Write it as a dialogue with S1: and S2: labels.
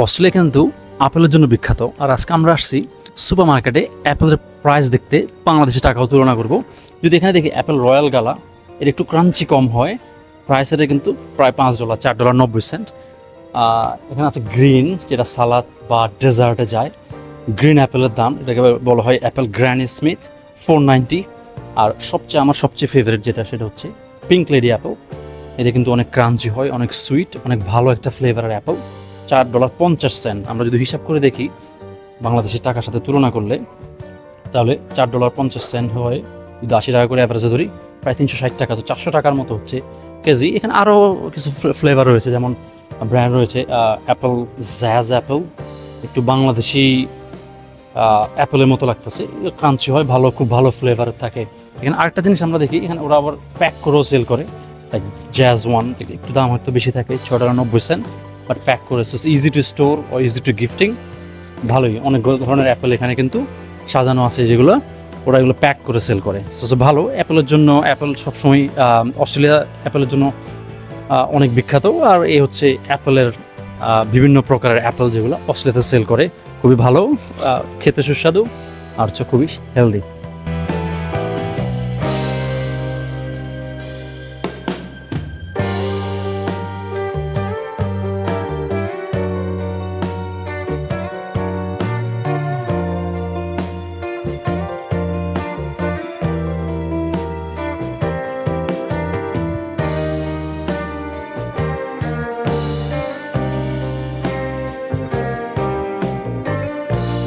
S1: Australia কিন্তু আপেলের জন্য বিখ্যাত। আর আজকে আমরা আসছি সুপার মার্কেটে অ্যাপেলের প্রাইস দেখতে বাংলাদেশের টাকাও তুলনা করব। যদি এখানে দেখি অ্যাপেল রয়্যাল গালা এর একটু ক্রাঞ্চি কম হয়। প্রাইস এটা কিন্তু প্রায় পাঁচ ডলার চার ডলার নব্বই সেন্ট এখানে আছে গ্রিন যেটা সালাদ বা ডেজার্টে যায়। গ্রিন অ্যাপেলের দাম, এটাকে বলা হয় apple Granny Smith four ninety আর সবচেয়ে, আমার সবচেয়ে ফেভারিট যেটা, সেটা হচ্ছে পিঙ্ক লেডি অ্যাপেল এটা কিন্তু অনেক ক্রাঞ্চি হয়, অনেক সুইট অনেক ভালো একটা ফ্লেভারের অ্যাপেল চার ডলার পঞ্চাশ সেন্ট। আমরা যদি হিসাব করে দেখি, বাংলাদেশের টাকার সাথে তুলনা করলে, তাহলে চার ডলার পঞ্চাশ সেন্ট হয়, যদি আশি টাকা করে অ্যাভারেজে ধরি, প্রায় তিনশো ষাট টাকা, তো চারশো টাকার মতো হচ্ছে কেজি। এখানে আরও কিছু ফ্লেভার রয়েছে, যেমন ব্র্যান্ড রয়েছে অ্যাপেল জ্যাজ অ্যাপেল একটু বাংলাদেশি অ্যাপেলের মতো লাগতেছে ক্রাঞ্চি হয়, ভালো, খুব ভালো ফ্লেভার থাকে। এখানে আরেকটা জিনিস আমরা দেখি, এখানে ওরা আবার প্যাক করেও সেল করে। জ্যাজ ওয়ান একটু দাম হয়তো বেশি থাকে ছ টাকা নব্বই সেন্ট। বাট প্যাক করে ইজি টু স্টোর ও ইজি টু গিফটিং ভালোই, অনেক ধরনের অ্যাপেল এখানে কিন্তু সাজানো আছে যেগুলো, ওরা এগুলো প্যাক করে সেল করে। সো ভালো অ্যাপেলের জন্য অ্যাপেল সবসময় অস্ট্রেলিয়া অ্যাপেলের জন্য অনেক বিখ্যাত। আর এই হচ্ছে অ্যাপেলের বিভিন্ন প্রকারের অ্যাপেল যেগুলো অস্ট্রেলিয়াতে সেল করে। খুবই ভালো খেতে সুস্বাদু, আর হচ্ছে খুবই হেলদি